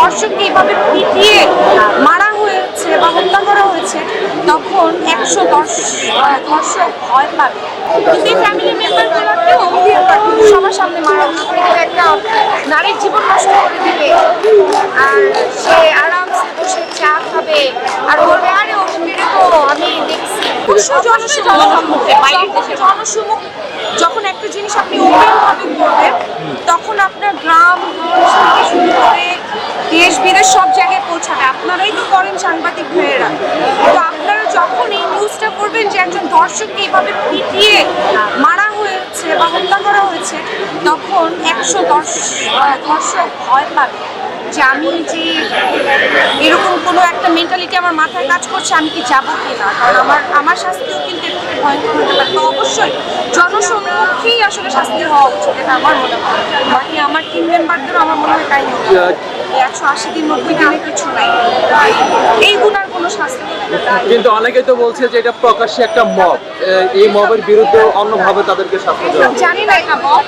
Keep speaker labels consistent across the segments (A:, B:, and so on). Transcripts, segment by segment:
A: ধর্ষককে এভাবে পিটিয়ে মারা হয়েছে বা হত্যা করা হয়েছে তখন একশো ধর্ষক ভয় পাবে। কিন্তু এই ফ্যামিলি মেম্বারগুলোকেও সবার সামনে মারা একটা নারীর জীবন নষ্ট করে দিবে। আর সে আরামসে বসে চা খাবে। আর বলবে আরে ও মেরে তো আমি দেখছি। জনসম্মুখ যখন একটা জিনিস আপনি ওপেন ভাবে করবেন তখন আপনার গ্রাম গঞ্জ থেকে শুরু করে দেশ বিদেশ সব জায়গায় পৌঁছাবে আপনারাই তো করেন সাংবাদিক ভাইয়েরা। তো আপনারা যখন এই নিউজটা করবেন যে একজন দর্শককে এইভাবে পিটিয়ে মারা হয়েছে বা হত্যা করা হয়েছে, তখন একশো দশ দর্শক ভয় পাবে যে আমি যে এরকম কোনো একটা মেন্টালিটি আমার মাথায় কাজ করছে, আমি কি যাব কি না কারণ আমার আমার শাস্তিও কিন্তু থেকে ভয়ঙ্কর হতে পারে। তো অবশ্যই জনসম্মুখেই আসলে শাস্তি হওয়া উচিত, এটা আমার মনে হয়। বাকি আমার টিম মেম্বারদেরও আমার মনে হয় তাই একশো আশি দিন নব্বই দিনে কিছু নাই। এই গুণার কোনো শাস্তি।
B: কিন্তু অনেকেই তো বলছে যে এটা প্রকাশ্যে একটা মব। এই মবের বিরুদ্ধে অন্যভাবে তাদেরকে শাস্তি দেওয়া
A: জানি না এটা হোক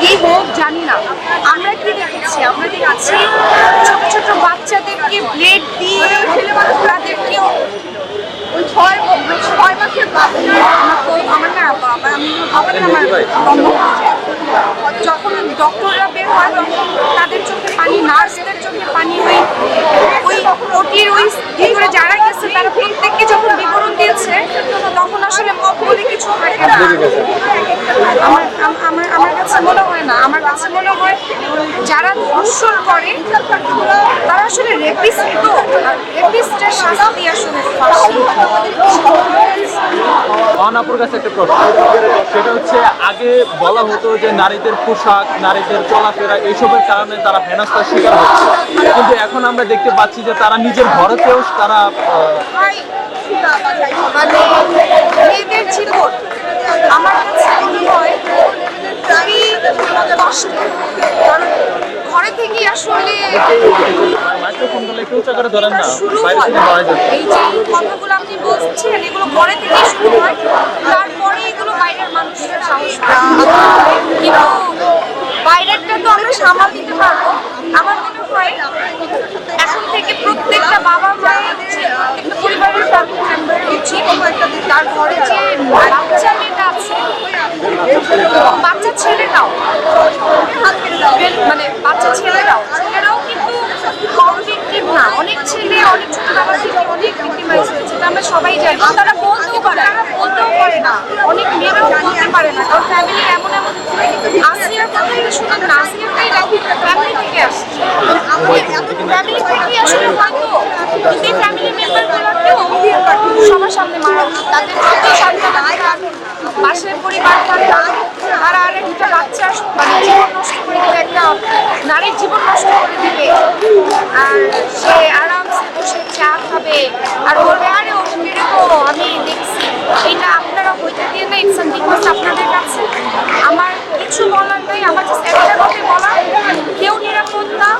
A: কি হোক জানি না। আমরা কি দেখেছি? আমরা দেখেছি ছোট ছোট বাচ্চাদেরকে ব্লেড দিয়ে তাদেরকে ওই ছয় ছয় মাসের বাচ্চা। আমার না বাবা আমি আমার আমার। যখন ডক্টররা বের হয় তখন তাদের চোখে পানি নার্সদের চোখে পানি ওই ওই ওটির ওই ভিতরে যারা গেছে তারা প্রত্যেককে যখন বিবরণ দিয়েছে তখন আসলে মত বলে কিছু থাকে না। আমার আমার আমার কাছে মনে হয় না আমার কাছে মনে হয় যারা ধর্ষণ করে তারা আসলে রেপিস্ট তো রেপিস্টের শাস্তি আসলে ফাঁসি।
B: অনাপুর কাছে একটা প্রশ্ন। আগে বলা হতো যে নারীদের পোশাক নারীদের চলাফেরা এইসবের কারণে তারা হেনস্থার শিকার হচ্ছে। কিন্তু এখন আমরা দেখতে পাচ্ছি যে তারা নিজের ঘরেতেও তারা
A: মেয়েদের জীবন আমার কাছে মনে হয় খুবই কষ্টের কারণ ঘরে আসলে শুরু হয়।
B: থেকে
A: এই যে কথাগুলো আপনি বলছেন এগুলো ঘরে থেকেই শুরু হয় তারপরে এগুলো বাইরের মানুষের সাহস পায়। কিন্তু বাইরেরটা তো আমরা সামাল দিতে পারব আমার মনে হয় এখন থেকে প্রত্যেকটা বাবা মায়ের উচিত, প্রত্যেকটা পরিবারের ফ্যামিলি মেম্বারের উচিত তার ঘরে যে বাচ্চা মেয়েটা আছে বাচ্চা ছেলেটাও মানে বাচ্চা ছেলেরাও ছেলেরাও কিন্তু কম ভিকটিম না অনেক ছেলে অনেক ছোটবেলা থেকে অনেক ভিক্টিমাইজ হয়েছে এটা আমরা সবাই জানি। তারা বলতেও পারে তারা বলতেও পারে না। অনেক মেয়েরাও বলতে পারে না। কারণ ফ্যামিলির এমন এমন আসিয়ার কথাই শুনেন। না আসিয়াটাই ফ্যামিলি থেকে আসছে। ফ্যামিলি থেকেই আসলে হয়তো কিন্তু ফ্যামিলি মেম্বারগুলোকেও সবার সামনে মারা উচিত তাদের পাশের পরিবার, তারা আর একটা বাচ্চা মানে জীবন নষ্ট করে দিবে একটা, নারীর জীবন নষ্ট করে দিবে আর সে আরামসে বসে চা খাবে। আর বলবে আরে ও মেরে তো আমি দেখছি এটা আপনারা হইতে দিয়ে বিকজ আপনাদের কাছে আমার কিছু বলার নেই, আমার জাস্ট একটা কথা বলা কেউ নিরাপদ না,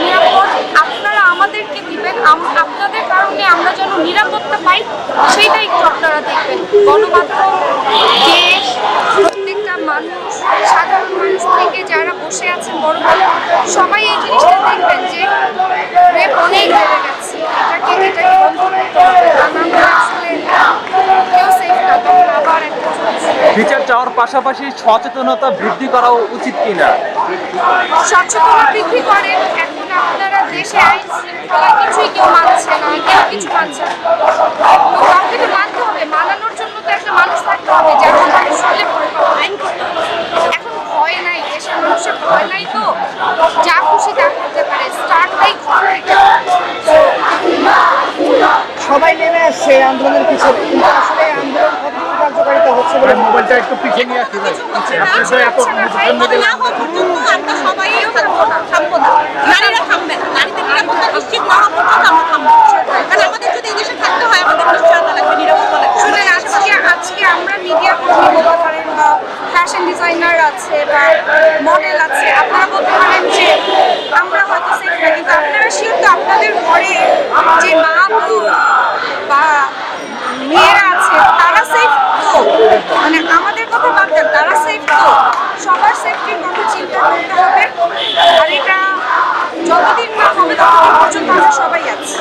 A: নিরাপদ। আপনারা আমাদেরকে দিবেন আপনাদের কারণে আমরা যেন নিরাপত্তা পাই সেইটাই একটু আপনারা দেখবেন। গণমাধ্যম দেশ প্রত্যেকটা মানুষ সাধারণ মানুষ থেকে যারা বসে আছেন বড় বড় সবাই এই জিনিসটা দেখবেন যে রেপ অনেক বেড়ে গেছে এটাকে এটাকে বন্ধ করতে হবে তা না হলে আসলে কেউ সেফ না তখন আবার একটা চলছে
B: চাওয়ার পাশাপাশি সচেতনতা বৃদ্ধি করা উচিত কিনা?
A: সচেতনতা বৃদ্ধি করেন। এখন আপনারা দেশে আইন শৃঙ্খলা কিছুই কেউ মানছে না কেউ কিছু মানছে না। কাউকে তো মানতে হবে মানানোর জন্য তো একটা মানুষ থাকতে হবে যার মানুষ হলে ভয় পাবে আইন করতে এখন ভয় নাই দেশের মানুষের ভয় নাই তো। যা খুশি তা করতে পারে স্টার্টটাই ঘর
C: সবাই নেমে আসছে আন্দোলনের পিছনে কিন্তু আসলে এই আন্দোলন কতটুকু কার্যকারিতা হচ্ছে বলে
B: মোবাইলটা একটু পিছিয়ে নিয়ে আসি ভাই।
A: আমরা সবাই থাকব না থামবো না। নারীরা থামবে না নারীদের নিরাপত্তা নিশ্চিত না হওয়া পর্যন্ত আমরা থামবো। কারণ আমাদের যদি এই থাকতে হয় আমাদের নিশ্চয়তা লাগবে নিরাপত্তা লাগবে। শুনেন আজকে আজকে আমরা মিডিয়া কর্মী বলতে পারেন বা ফ্যাশন ডিজাইনার আছে বা মডেল আছে আপনারা বলতে পারেন যে আমরা হয়তো সেফ না কিন্তু আপনারা শিওর তো আপনাদের ঘরে যে মা বোন মানে আমাদের কথা বাদ দেন, তারা সেফ তো। সবার সেফটির কথা চিন্তা করতে হবে। আর এটা যতদিন না হবে, ততদিন পর্যন্ত আমরা সবাই আছি।